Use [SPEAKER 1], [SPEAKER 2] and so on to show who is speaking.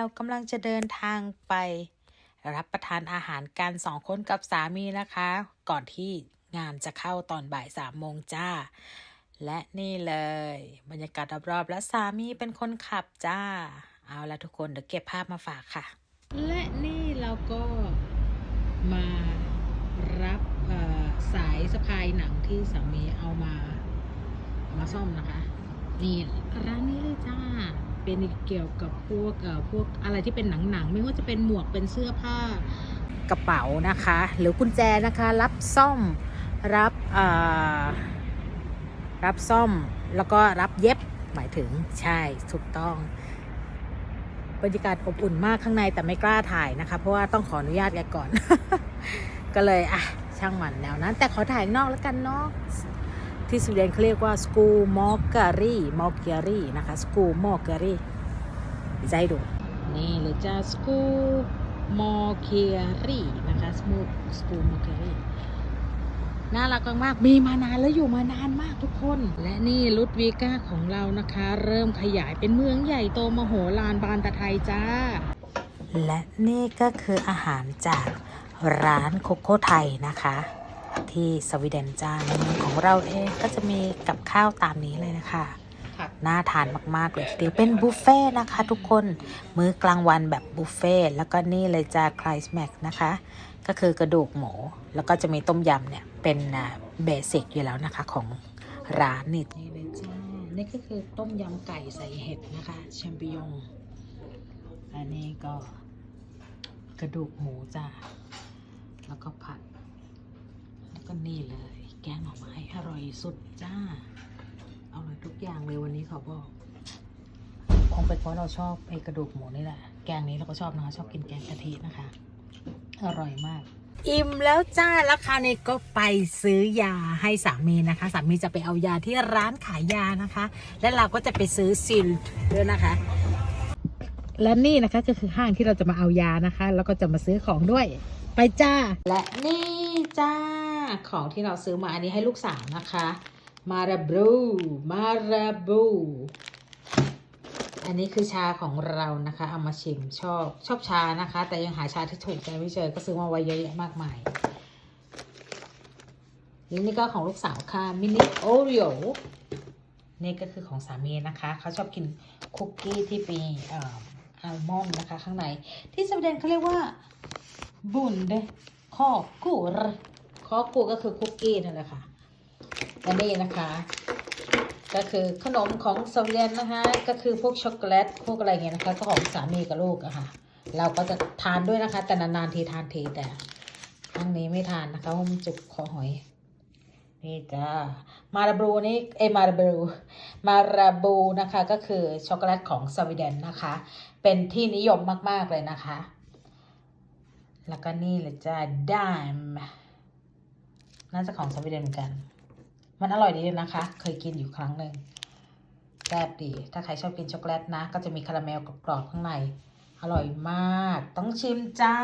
[SPEAKER 1] เรากำลังจะเดินทางไป รับประทานอาหารกันสองคนกับสามีนะคะ ก่อนที่งานจะเข้าตอนบ่ายสามโมงจ้า และนี่เลย บรรยากาศรอบๆและสามีเป็นคนขับจ้า เอาละทุกคนเดี๋ยวเก็บภาพมาฝากค่ะ และนี่เราก็มารับสายสะพายหนังที่สามีเอามา มาซ่อมนะคะ นี่ร้านนี้เลยจ้า เป็นเกี่ยวกับพวกเอ่อพวกอะไรที่เป็นหนังๆ ไม่ว่าจะเป็นหมวกเป็นเสื้อผ้ากระเป๋านะคะ หรือกุญแจนะคะ รับซ่อมรับเอ่อรับซ่อมแล้วก็รับเย็บหมายถึงใช่ถูกต้องบรรยากาศอบอุ่นมากข้างในแต่ไม่กล้าถ่ายนะคะ เพราะว่าต้องขออนุญาตแกก่อน ก็เลยอะช่างมันแนวนั้น แต่ขอถ่ายนอกแล้วกันเนาะ ที่สวีเดนเขาเรียกว่า school m o r g a r i m o r g a r i นะคะ school m o r g a r i จดูนี่เลยจ้า school m o r g a r i นะคะ school school m o r g a r i น่ารักมาก มีมานานแล้วอยู่มานานมากทุกคน และนี่ลุดวีก้าของเรานะคะ เริ่มขยายเป็นเมืองใหญ่โตมโหฬารบานตะไทยจ้า และนี่ก็คืออาหารจากร้านโคโค่ไทยนะคะ ที่สวีเดนจ้าในเมืองของเราเองก็จะมีกับข้าวตามนี้เลยนะคะน่าทานมากๆเลยทีเดียวเป็นบุฟเฟ่ต์นะคะทุกคนมื้อกลางวันแบบบุฟเฟ่ต์แล้วก็นี่เลยจ้าคลายสแม็กนะคะ ก็คือกระดูกหมู แล้วก็จะมีต้มยำเนี่ย เป็นเบสิกอยู่แล้วนะคะของร้านนี่นี่เลยจ้านี่ก็คือต้มยำไก่ใส่เห็ดนะคะแชมปิญองอันนี้ก็กระดูกหมูจ้าแล้วก็ผัดแล้ว ก็นี่เลย แกงหน่อไม้อร่อยสุดจ้าอร่อยทุกอย่างเลยวันนี้ขอบอก คงเป็นเพราะเราชอบไอกระดูกหมูนี่แหละ แกงนี้เราก็ชอบนะคะชอบกินแกงกะทินะคะ อร่อยมาก อิ่มแล้วจ้าแล้วคราวนี้ก็ไปซื้อยาให้สามีนะคะ สามีจะไปเอายาที่ร้านขายยานะคะ และเราก็จะไปซื้อซิลด้วยนะคะและนี่นะคะก็คือห้างที่เราจะมาเอายานะคะ แล้วก็จะมาซื้อของด้วย ไปจ้า และนี่จ้า ของที่เราซื้อมาอันนี้ให้ลูกสาวนะคะ มาราบูมาราบูอันนี้คือชาของเรานะคะ เอามาชิมชอบชอบชานะคะ แต่ยังหาชาที่ถูกใจไม่เจอก็ซื้อมาไว้เยอะแยะมากมายนี่นี่ก็ของลูกสาวค่ะมินิโอรีโอนี่ก็คือของสามีนะคะ เขาชอบกินคุกกี้ที่มีอัลมอนด์นะคะ ข้างในที่สวีเดนเขาเรียกว่า บุนเดคอกูรคอกูก็คือคุกกี้นั่นแหละค่ะและนี่นะคะ ก็คือขนมของสวีเดนนะคะ ก็คือพวกช็อกโกแลตพวกอะไรเงี้ยนะคะ ก็ของสามีกับลูกอะค่ะ เราก็จะทานด้วยนะคะ แต่นานๆทีทานทีแต่ครั้งนี้ไม่ทานนะคะมันจุกคอหอยนี่จ้ามาราบูนี่เอมาราบูมาราบูนะคะ ก็คือช็อกโกแลตของสวีเดนนะคะ เป็นที่นิยมมาก ๆ เลยนะคะ แล้วก็นี่เลยจ้าดามน่าจะของสวีเดนเหมือนกัน มันอร่อยดีนะคะ เคยกินอยู่ครั้งหนึ่งแซ่บดี ถ้าใครชอบกินช็อกโกแลตนะ ก็จะมีคาราเมลกรอบๆข้างใน อร่อยมาก ต้องชิมจ้า